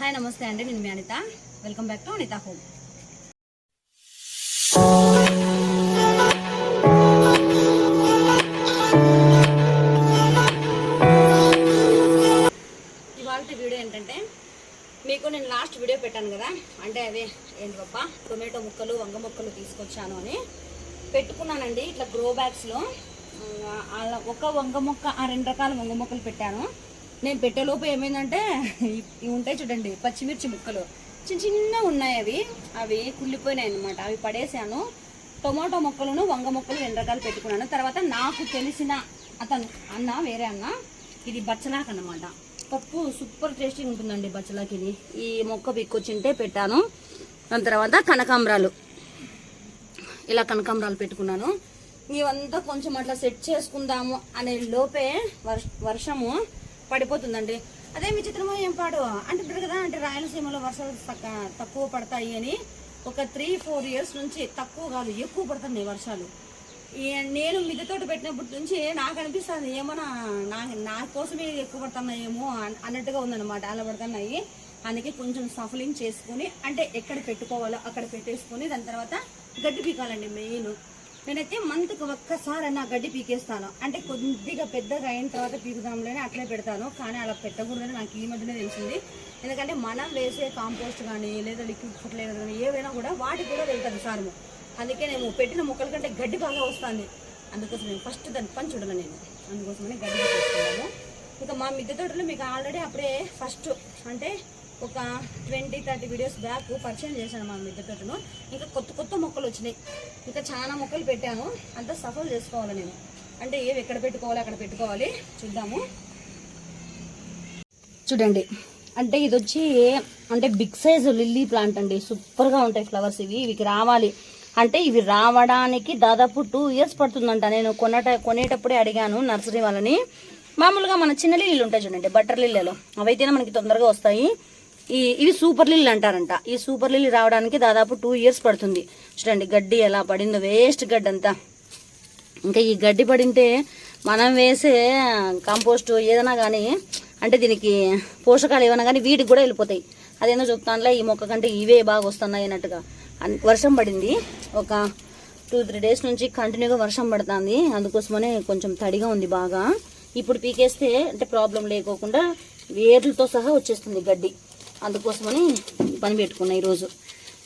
Hi నమస్తే అండి. నేను మీ Anitha. Welcome back to Anitha home ఇవాళ వీడియో ఏంటంటే మీకు నేను లాస్ట్ వీడియో పెట్టాను కదా. అంటే అదే ఏంటి బాబా టొమాటో ముక్కలు వంగ ముక్కలు తీసుకొచ్చాను అని పెట్టుకున్నానండి. ఇట్లా గ్రో బ్యాగ్స్లో అలా ఒక వంగ మొక్క ఆ రెండు రకాల వంగ మొక్కలు పెట్టాను. నేను పెట్టేలోపు ఏమైందంటే ఇవి ఉంటాయి చూడండి పచ్చిమిర్చి ముక్కలు. చిన్న చిన్న ఉన్నాయి అవి. అవి కుళ్ళిపోయినాయి అనమాట అవి పడేసాను. టొమాటో మొక్కలను వంగ మొక్కలు రెండు రకాలు పెట్టుకున్నాను. తర్వాత నాకు తెలిసిన అతను అన్న వేరే అన్న ఇది బచ్చలాక్ అన్నమాట. పప్పు సూపర్ టేస్టీ ఉంటుందండి బచ్చలాకి ఇది. ఈ మొక్క పిక్కొచ్చింటే పెట్టాను. దాని తర్వాత కనకాంబరాలు. ఇలా కనకాంబరాలు పెట్టుకున్నాను. ఇవంతా కొంచెం అట్లా సెట్ చేసుకుందాము అనే లోపే వర్ష వర్షము. పడిపోతుందండి. అదే విచిత్రమో ఏం పాడు? అంటుంటారు కదా అంటే రాయలసీమలో వర్షాలు తక్క- తక్కువ పడతాయి అని. ఒక త్రీ ఫోర్ ఇయర్స్ నుంచి తక్కువ కాదు ఎక్కువ పడుతున్నాయి వర్షాలు. ఈ నేను మిద్దె తోట పెట్టినప్పటి నుంచి నాకు అనిపిస్తుంది ఏమన్నా నా నా- కోసమే ఎక్కువ పడుతున్నాయేమో అన్- అన్నట్టుగా ఉందన్నమాట అలా పడుతున్నాయి అందుకే కొంచెం సఫలింగ్ చేసుకుని అంటే ఎక్కడ పెట్టుకోవాలో అక్కడ పెట్టేసుకుని దాని తర్వాత గడ్డి పీకాలండి మెయిన్ నేనైతే మంత్కి ఒక్కసారి నా గడ్డి పీకేస్తాను. అంటే కొద్దిగా పెద్దగా అయిన తర్వాత పీకుదాంలోనే అట్లే పెడతాను. కానీ అలా పెట్టకూడదని నాకు ఈ మధ్యనే తెలిసింది. ఎందుకంటే మనం వేసే కాంపోస్ట్ కానీ లేదా లిక్విడ్ ఫర్టిలైజర్ కానీ ఏవైనా కూడా వాటికి కూడా వెళ్తుంది సారము అందుకే నేను పెట్టిన మొక్కల కంటే గడ్డి బాగా వస్తుంది. అందుకోసం నేను ఫస్ట్ దాన్ని పని చూడాలి నేను. అందుకోసమని గడ్డి తీసుకున్నాను ఇంకా మా మిద్దె తోటలో మీకు ఆల్రెడీ అప్పుడే ఫస్ట్ అంటే ఒక ట్వంటీ థర్టీ వీడియోస్ బ్యాక్ పరిచయం చేశాను మా మిద్దె తోటను ఇంకా కొత్త కొత్త మొక్కలు వచ్చినాయి. ఇంకా చాలా మొక్కలు పెట్టాను. అంతా సఫల్ చేసుకోవాలి నేను. అంటే ఏవి ఎక్కడ పెట్టుకోవాలి అక్కడ పెట్టుకోవాలి చూద్దాము. చూడండి. అంటే ఇది వచ్చి అంటే బిగ్ సైజ్ లిల్లీ ప్లాంట్ అండి. సూపర్గా ఉంటాయి ఫ్లవర్స్ ఇవి. ఇవికి రావాలి. అంటే ఇవి రావడానికి దాదాపు టూ ఇయర్స్ పడుతుందంట. నేను కొనట కొనేటప్పుడే అడిగాను నర్సరీ వాళ్ళని. మామూలుగా మన చిన్న లిల్లీలు ఉంటాయి చూడండి బటర్ లిల్లీలు అవైతేనే మనకి తొందరగా వస్తాయి. ఈ ఇవి సూపర్ లిల్లీ అంటారంట. ఈ సూపర్ లిల్లీ రావడానికి దాదాపు టూ ఇయర్స్ పడుతుంది. చూడండి గడ్డి ఎలా పడిందో వేస్ట్ గడ్డి అంతా. ఇంకా ఈ గడ్డి పడింటే మనం వేసే కంపోస్ట్ ఏదైనా కానీ అంటే దీనికి పోషకాలు ఏమైనా కానీ వీటికి కూడా వెళ్ళిపోతాయి. అదేందో చెప్తానులే ఈ మొక్క కంటే ఇవే బాగా వస్తున్నాయి అన్నట్టుగా. వర్షం పడింది. ఒక టూ త్రీ డేస్ నుంచి కంటిన్యూగా వర్షం పడుతుంది. అందుకోసమనే కొంచెం తడిగా ఉంది బాగా. ఇప్పుడు పీకేస్తే అంటే ప్రాబ్లం లేకోకుండా వేర్లతో సహా వచ్చేస్తుంది గడ్డి. అందుకోసమని పని పెట్టుకున్నా ఈరోజు.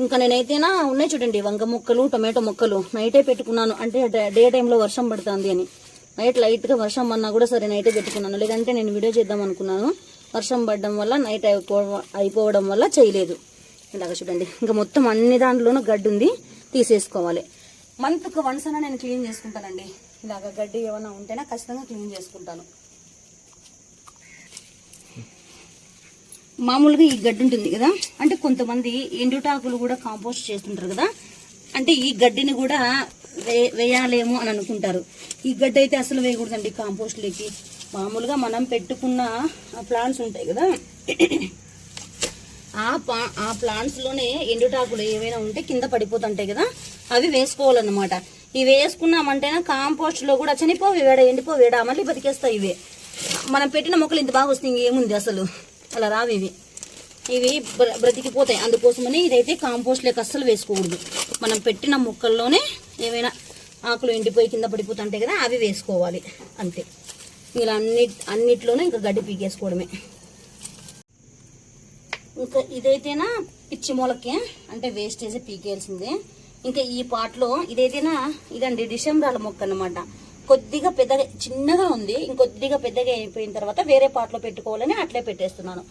ఇంకా నేనైతేనా ఉన్నాయి చూడండి వంగ మొక్కలు టొమాటో మొక్కలు. నైటే పెట్టుకున్నాను. అంటే డే- డే టైంలో వర్షం పడుతుంది అని. నైట్ లైట్గా వర్షం అన్నా కూడా సరే నైటే పెట్టుకున్నాను. లేదంటే నేను వీడియో చేద్దాం అనుకున్నాను. వర్షం పడడం వల్ల నైట్ అయిపోవడం వల్ల చేయలేదు. ఇలాగ చూడండి. ఇంకా మొత్తం అన్ని దాంట్లోనూ గడ్డి ఉంది. తీసేసుకోవాలి. మంత్కి వన్స్ అయినా నేను క్లీన్ చేసుకుంటానండి. ఇలాగ గడ్డి ఏమైనా ఉంటేనే ఖచ్చితంగా క్లీన్ చేసుకుంటాను. మామూలుగా ఈ గడ్డి ఉంటుంది కదా? అంటే కొంతమంది ఎండుటాకులు కూడా కాంపోస్ట్ చేస్తుంటారు కదా? అంటే ఈ గడ్డిని కూడా వే వేయాలేమో అని అనుకుంటారు. ఈ గడ్డి అయితే అసలు వేయకూడదండి కాంపోస్ట్లోకి మామూలుగా మనం పెట్టుకున్న ప్లాంట్స్ ఉంటాయి కదా? ఆ పా ఆ ప్లాంట్స్లోనే ఎండుటాకులు ఏవైనా ఉంటే కింద పడిపోతుంటాయి కదా? అవి వేసుకోవాలన్నమాట. ఇవి వేసుకున్నామంటేనా కాంపోస్ట్లో కూడా చనిపోవి వేడ ఎండిపోవి వేడా మళ్ళీ బతికేస్తాయి ఇవే. మనం పెట్టిన మొక్కలు ఇంత బాగా వస్తుంది ఏముంది అసలు? అలా రావు ఇవి. ఇవి బ్ర- బ్రతికిపోతాయి. అందుకోసమని ఇదైతే కాంపోస్ట్ లేక అస్సలు వేసుకోకూడదు. మనం పెట్టిన మొక్కల్లోనే ఏమైనా ఆకులు ఎండిపోయి కింద పడిపోతుంటాయి కదా అవి వేసుకోవాలి. అంతే. ఇలా అన్ని అన్నిట్లోనూ ఇంకా గడ్డి పీకేసుకోవడమే. ఇంకా ఇదైతేనా పిచ్చి మొలకే అంటే వేస్టేజ్ పీకేయాల్సిందే. ఇంకా ఈ పాటలో ఇదైతేనా ఇదండి డిసెంబరాల మొక్క అన్నమాట. కొద్దిగా పెద్దగా చిన్నగా ఉంది ఇంకొద్దిగా పెద్దగా అయిపోయిన తర్వాత వేరే పాట్లో పెట్టుకోవాలని అట్లే పెట్టేస్తున్నాను.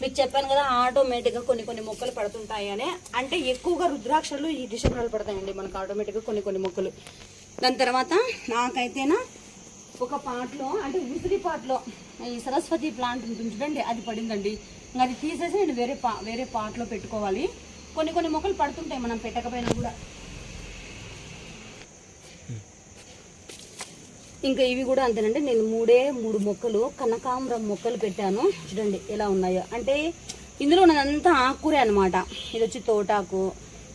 మీకు చెప్పాను కదా ఆటోమేటిక్గా కొన్ని కొన్ని మొక్కలు పడుతుంటాయి అని అంటే ఎక్కువగా రుద్రాక్షలు ఈ డిసెంబరాలు పడతాయండి మనకు ఆటోమేటిక్గా కొన్ని కొన్ని మొక్కలు. దాని తర్వాత నాకైతేనా ఒక పాటలో అంటే ఉసిరి పాటలో ఈ సరస్వతి ప్లాంట్ ఉంటుంది చూడండి అది పడిందండి. ఇంకా అది తీసేసి నేను వేరే పా వేరే పాటలో పెట్టుకోవాలి. కొన్ని కొన్ని మొక్కలు పడుతుంటాయి మనం పెట్టకపోయినా కూడా. ఇంకా ఇవి కూడా అంతేనండి. నేను మూడే మూడు మొక్కలు కనకాంబరం మొక్కలు పెట్టాను. చూడండి ఎలా ఉన్నాయో. అంటే ఇందులో ఉన్నదంతా ఆకుకూరే అనమాట ఇది వచ్చి తోటాకు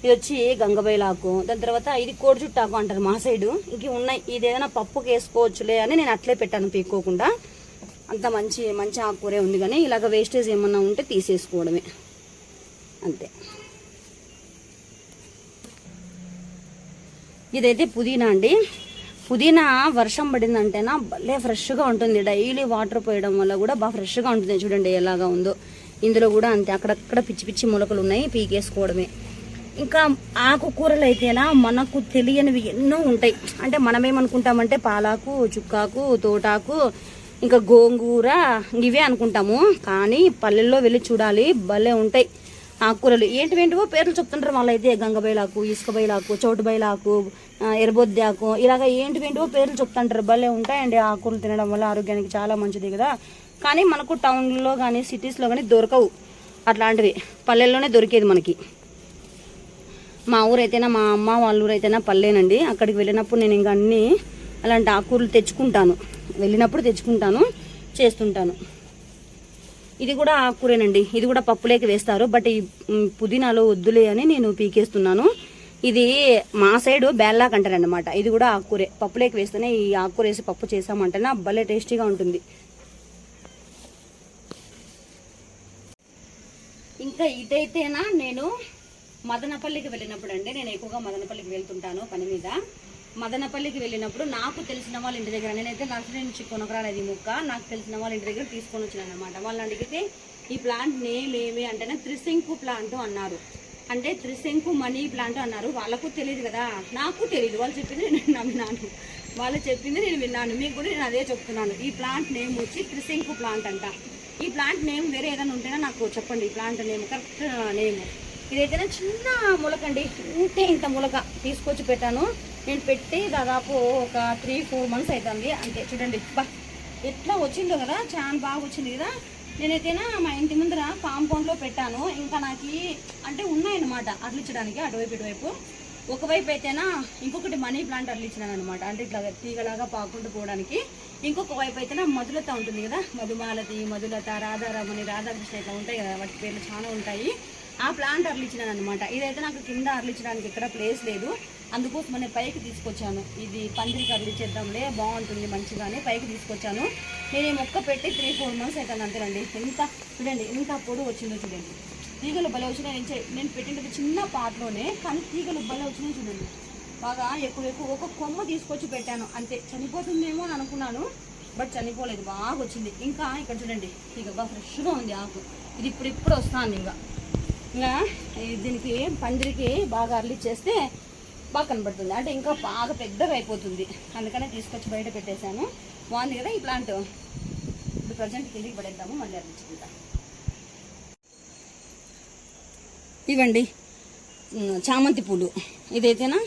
ఇది వచ్చి గంగబైలాకు దాని తర్వాత ఇది కోడి చుట్టాకు అంటారు మా సైడు. ఇంక ఉన్నాయి. ఇది ఏదైనా పప్పుకి వేసుకోవచ్చులే అని నేను అట్లే పెట్టాను పీక్కోకుండా. అంత మంచి మంచి ఆకుకూరే ఉంది కానీ ఇలాగ వేస్టేజ్ ఏమన్నా ఉంటే తీసేసుకోవడమే. అంతే. ఇదైతే పుదీనా అండి. పుదీనా వర్షం పడిందంటేనా భలే ఫ్రెష్గా ఉంటుంది. డైలీ వాటర్ పోయడం వల్ల కూడా బాగా ఫ్రెష్గా ఉంటుంది. చూడండి ఎలాగా ఉందో. ఇందులో కూడా అంతే. అక్కడక్కడ పిచ్చి పిచ్చి మొలకలు ఉన్నాయి. పీకేసుకోవడమే. ఇంకా ఆకుకూరలు అయితేనా మనకు తెలియనివి ఎన్నో ఉంటాయి. అంటే మనమేమనుకుంటామంటే పాలాకు చుక్కాకు తోటాకు ఇంకా గోంగూర ఇవే అనుకుంటాము. కానీ పల్లెల్లో వెళ్ళి చూడాలి. భలే ఉంటాయి. ఆకుకూరలు ఏంటివేంటివో పేర్లు చెప్తుంటారు వాళ్ళైతే గంగబైలాకు ఇసుక బయలాకు చోటు బయలాకు ఆ, ఎర్రబొద్ది ఆకు ఇలాగ ఏంటివేంటివో పేర్లు చెప్తుంటారు. భలే ఉంటాయండి ఆ ఆకుకూరలు తినడం వల్ల ఆరోగ్యానికి చాలా మంచిది కదా. కానీ మనకు టౌన్లో కానీ సిటీస్లో కానీ దొరకవు అట్లాంటివి. పల్లెల్లోనే దొరికేది మనకి. మా ఊరైతేనా మా అమ్మ వాళ్ళ ఊరైతేనా పల్లెనండి. అక్కడికి వెళ్ళినప్పుడు నేను ఇంకా అన్నీ అలాంటి ఆకుకూరలు తెచ్చుకుంటాను. వెళ్ళినప్పుడు తెచ్చుకుంటాను చేస్తుంటాను. ఇది కూడా ఆకుకూరేనండి. ఇది కూడా పప్పులేకి వేస్తారు. బట్ ఈ పుదీనాలో వద్దులే అని నేను పీకేస్తున్నాను. ఇది మా సైడ్ బేల్లాక్ అంటారనమాట ఇది కూడా ఆకుకూరే. పప్పులేకి వేస్తేనే ఈ ఆకుకూర వేసి పప్పు చేసామంటేనే భలే టేస్టీగా ఉంటుంది. ఇంకా ఇదైతేనా నేను మదనపల్లికి వెళ్ళినప్పుడు అండి నేను ఎక్కువగా మదనపల్లికి వెళ్తుంటాను పని మీద. మదనపల్లికి వెళ్ళినప్పుడు నాకు తెలిసిన వాళ్ళ ఇంటి దగ్గర నేనైతే నర్సరీ నుంచి కొనకరాలేదు ఈ మొక్క నాకు తెలిసిన వాళ్ళ ఇంటి దగ్గర తీసుకొని వచ్చినాను అనమాట వాళ్ళని అడిగితే ఈ ప్లాంట్ నేమ్ ఏమి? అంటేనే త్రిశంకు ప్లాంట్ అన్నారు. అంటే త్రిశంకు మనీ ప్లాంట్ అన్నారు. వాళ్ళకు తెలియదు కదా. నాకు తెలియదు వాళ్ళు చెప్పింది నేను నమ్మినాను. వాళ్ళు చెప్పింది నేను విన్నాను. మీకు కూడా నేను అదే చెప్తున్నాను. ఈ ప్లాంట్ నేమ్ వచ్చి త్రిశంకు ప్లాంట్ అంట. ఈ ప్లాంట్ నేమ్ వేరే ఏదైనా ఉంటేనే నాకు చెప్పండి. ఈ ప్లాంట్ నేమ్ కరెక్ట్ నేమ్ ఇదైతేనే చిన్న మొలకండి. ఇంతే ఇంత మొలక తీసుకొచ్చి పెట్టాను. నేను పెట్టి దాదాపు ఒక త్రీ ఫోర్ మంత్స్ అవుతుంది అంతే చూడండి బా ఎట్లా వచ్చిందో కదా చాలా బాగా వచ్చింది కదా. నేనైతేనా మా ఇంటి ముందర కాంపౌండ్లో పెట్టాను. ఇంకా నాకు అంటే ఉన్నాయన్నమాట అర్లించడానికి అటువైపు ఇటువైపు. ఒకవైపు అయితేనా ఇంకొకటి మనీ ప్లాంట్ అర్లించినాను అనమాట అంటే ఇట్లా తీగలాగా పాకుండా పోవడానికి. ఇంకొక వైపు అయితేనా మధులత ఉంటుంది కదా. మధుమాలతి మధులత రాధారమణి రాధాకృష్ణ ఇట్లా ఉంటాయి కదా. వాటి పేర్లు చాలా ఉంటాయి. ఆ ప్లాంట్ అర్లించినాను అనమాట ఇదైతే నాకు కింద అర్లించడానికి ఎక్కడ ప్లేస్ లేదు. అందుకోసం నేను పైకి తీసుకొచ్చాను. ఇది పందిరికి అర్లించేద్దాంలే బాగుంటుంది మంచిగానే పైకి తీసుకొచ్చాను. నేను ఈ మొక్క పెట్టి త్రీ ఫోర్ మంత్స్ అవుతాను అంతేనండి. ఇంత చూడండి ఇంత పొడు వచ్చిందో చూడండి. తీగలు భలే వచ్చినాయి. నేను నేను పెట్టినది చిన్న పాటలోనే కానీ తీగలు భలే వచ్చినాయి చూడండి. బాగా ఎక్కువ ఎక్కువ ఒక కొమ్మ తీసుకొచ్చి పెట్టాను. అంతే. చనిపోతుందేమో అని అనుకున్నాను బట్ చనిపోలేదు. బాగా వచ్చింది. ఇంకా ఇక్కడ చూడండి ఇక బాగా ఫ్రెష్గా ఉంది ఆకు. ఇది ఇప్పుడు ఇప్పుడు వస్తుంది ఇంకా. ఇంకా దీనికి పందిరికి బాగా అర్లిచ్చేస్తే బాగా కనబడుతుంది. అంటే ఇంకా బాగా పెద్దగా అయిపోతుంది. అందుకనే తీసుకొచ్చి బయట పెట్టేశాను. బాగుంది కదా ఈ ప్లాంట్? ఇప్పుడు ప్రజెంట్ కిందికి పడేద్దాము మళ్ళీ అర్లించుకుంటాం. ఇవండి చామంతి పూలు. ఇదైతేనా?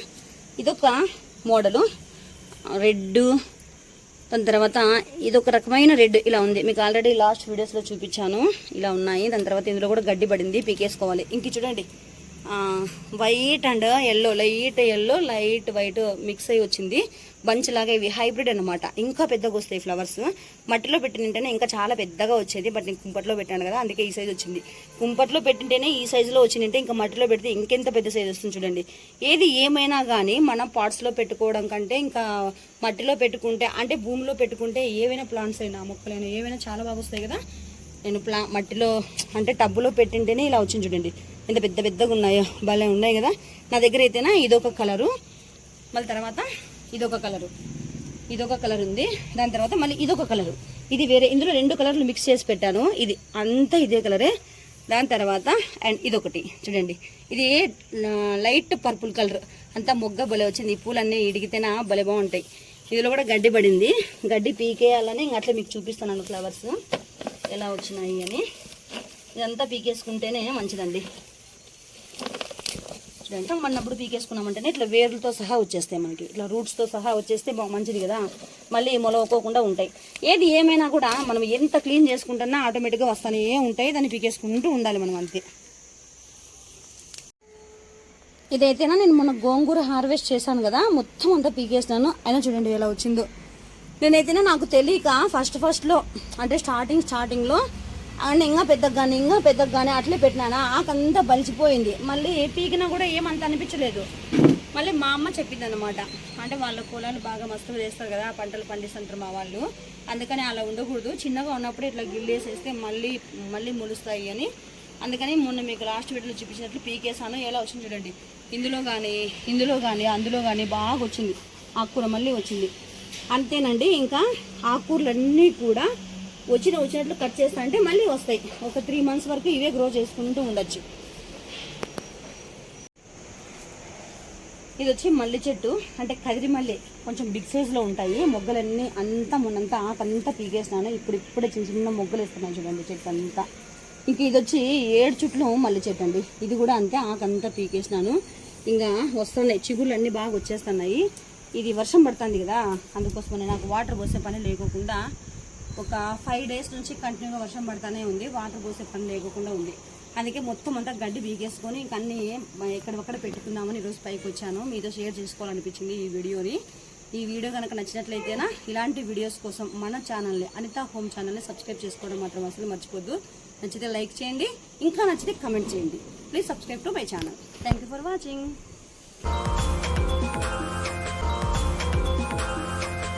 ఇదొక మోడలు. రెడ్ దాని తర్వాత ఇదొక రకమైన రెడ్ ఇలా ఉంది. మీకు ఆల్రెడీ లాస్ట్ వీడియోస్లో చూపించాను. ఇలా ఉన్నాయి. దాని తర్వాత ఇందులో కూడా గడ్డి పడింది. పీకేసుకోవాలి. ఇంక చూడండి. White and yellow light yellow light white mix అయ్యి వచ్చింది. బంచ్ లాగా ఇవి హైబ్రిడ్ అనమాట ఇంకా పెద్దగా వస్తాయి ఫ్లవర్స్ మట్టిలో పెట్టినంటేనే ఇంకా చాలా పెద్దగా వచ్చేది. బట్ నేను కుంపట్లో పెట్టాను కదా అందుకే ఈ సైజ్ వచ్చింది. కుంపట్లో పెట్టింటేనే ఈ సైజులో వచ్చిందంటే ఇంకా మట్టిలో పెడితే ఇంకెంత పెద్ద సైజ్ వస్తుంది చూడండి. ఏది ఏమైనా కానీ మనం పాట్స్లో పెట్టుకోవడం కంటే ఇంకా మట్టిలో పెట్టుకుంటే అంటే భూమిలో పెట్టుకుంటే ఏవైనా ప్లాంట్స్ అయినా మొక్కలైనా ఏవైనా చాలా బాగా వస్తాయి కదా. నేను ప్లా మట్టిలో అంటే టబ్బులో పెట్టింటేనే ఇలా వచ్చింది చూడండి. ఎంత పెద్ద పెద్దగా ఉన్నాయో భలే ఉన్నాయి కదా. నా దగ్గర అయితేనా ఇదొక కలరు. మళ్ళీ తర్వాత ఇదొక కలరు. ఇదొక కలర్ ఉంది. దాని తర్వాత మళ్ళీ ఇదొక కలరు. ఇది వేరే ఇందులో రెండు కలర్లు మిక్స్ చేసి పెట్టాను. ఇది అంతా ఇదే కలరే. దాని తర్వాత అండ్ ఇదొకటి. చూడండి. ఇది లైట్ పర్పుల్ కలర్. అంతా మొగ్గ భలే వచ్చింది. ఈ పూలన్నీ ఇడిగితేనా భలే బాగుంటాయి. ఇందులో కూడా గడ్డి పడింది. గడ్డి పీకేయాలని ఇంక అట్లా మీకు చూపిస్తున్నాను ఫ్లవర్స్. ఎలా వచ్చినాయి అని. ఇదంతా పీకేసుకుంటేనే మంచిదండి. చూడండి మన్నప్పుడు పీకేసుకున్నామంటేనే ఇట్లా వేర్లతో సహా వచ్చేస్తాయి మనకి. ఇట్లా రూట్స్తో సహా వచ్చేస్తే మంచిది కదా. మళ్ళీ మొలవకోకుండా ఉంటాయి. ఏది ఏమైనా కూడా మనం ఎంత క్లీన్ చేసుకుంటున్నా ఆటోమేటిక్గా వస్తానే ఉంటాయి. దాన్ని పీకేసుకుంటూ ఉండాలి మనం అంతే. ఇదైతేనా నేను మొన్న గోంగూర హార్వెస్ట్ చేశాను కదా. మొత్తం అంతా పీకేసినాను. అయినా చూడండి ఎలా వచ్చిందో. నేనైతేనే నాకు తెలియక ఫస్ట్ ఫస్ట్లో అంటే స్టార్టింగ్ స్టార్టింగ్లో అండ్ ఇంకా పెద్దగానే ఇంకా పెద్దగానే అట్లే పెట్టినానా? ఆకంతా బలిచిపోయింది. మళ్ళీ పీకినా కూడా ఏమంత అనిపించలేదు. మళ్ళీ మా అమ్మ చెప్పింది అనమాట అంటే వాళ్ళ పొలాలు బాగా మస్తుగా చేస్తారు కదా పంటలు పండిస్తుంటారు మా వాళ్ళు. అందుకని అలా ఉండకూడదు. చిన్నగా ఉన్నప్పుడు ఇట్లా గిల్లేసేస్తే మళ్ళీ మళ్ళీ ములుస్తాయి అని. అందుకని మొన్న మీకు లాస్ట్ వీడియోలో చూపించినట్లు పీకేసాను ఎలా వచ్చింది చూడండి. ఇందులో కానీ ఇందులో కానీ అందులో కానీ బాగా వచ్చింది. ఆకుకూర మళ్ళీ వచ్చింది. అంతేనండి. ఇంకా ఆకుకూరలన్నీ కూడా వచ్చిన వచ్చినట్లు కట్ చేస్తా అంటే మళ్ళీ వస్తాయి. ఒక త్రీ మంత్స్ వరకు ఇవే గ్రో చేసుకుంటూ ఉండొచ్చు. ఇది వచ్చి మల్లె చెట్టు. అంటే కదిరి మల్లె కొంచెం బిగ్ సైజ్లో ఉంటాయి. మొగ్గలన్నీ అంతా మొన్నంతా ఆకంతా పీకేసినాను ఇప్పుడు ఇప్పుడే చిన్న చిన్న మొగ్గలు వేస్తున్నాను చూడండి చెట్టు అంతా. ఇంక ఇది వచ్చి ఏడు చుట్లు మల్లె చెట్టు అండి. ఇది కూడా అంతే ఆకంతా పీకేసినాను ఇంకా వస్తున్నాయి. చిగుళ్ళు అన్నీ బాగా వచ్చేస్తున్నాయి. ఇది వర్షం పడుతుంది కదా అందుకోసమని నాకు వాటర్ పోసే పని లేకోకుండా ఒక ఫైవ్ డేస్ నుంచి కంటిన్యూగా వర్షం పడుతూనే ఉంది. వాటర్ పోసే పని లేకుండా ఉంది. అందుకే మొత్తం అంతా గడ్డి బీగేసుకొని ఇంక అన్నీ ఎక్కడొక్కడ పెట్టుకుందామని ఈరోజు పైకి వచ్చాను. మీతో షేర్ చేసుకోవాలనిపించింది ఈ వీడియోని. ఈ వీడియో కనుక నచ్చినట్లయితేనా ఇలాంటి వీడియోస్ కోసం మన ఛానల్ని అనితా హోమ్ ఛానల్ని సబ్స్క్రైబ్ చేసుకోవడం మాత్రం అసలు మర్చిపోద్దు. నచ్చితే లైక్ చేయండి ఇంకా నచ్చితే కమెంట్ చేయండి. Please subscribe to my channel. Thank you for watching